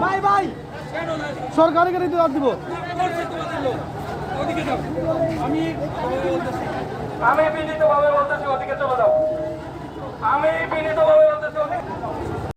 ভাই ভাই সরকারি গাড়িতে দাঁত দিব। আমি আমি বিনীতভাবে বলতেছি ওদিকে চলে যাও। আমি বিনীতভাবে বলতেছি ওদিকে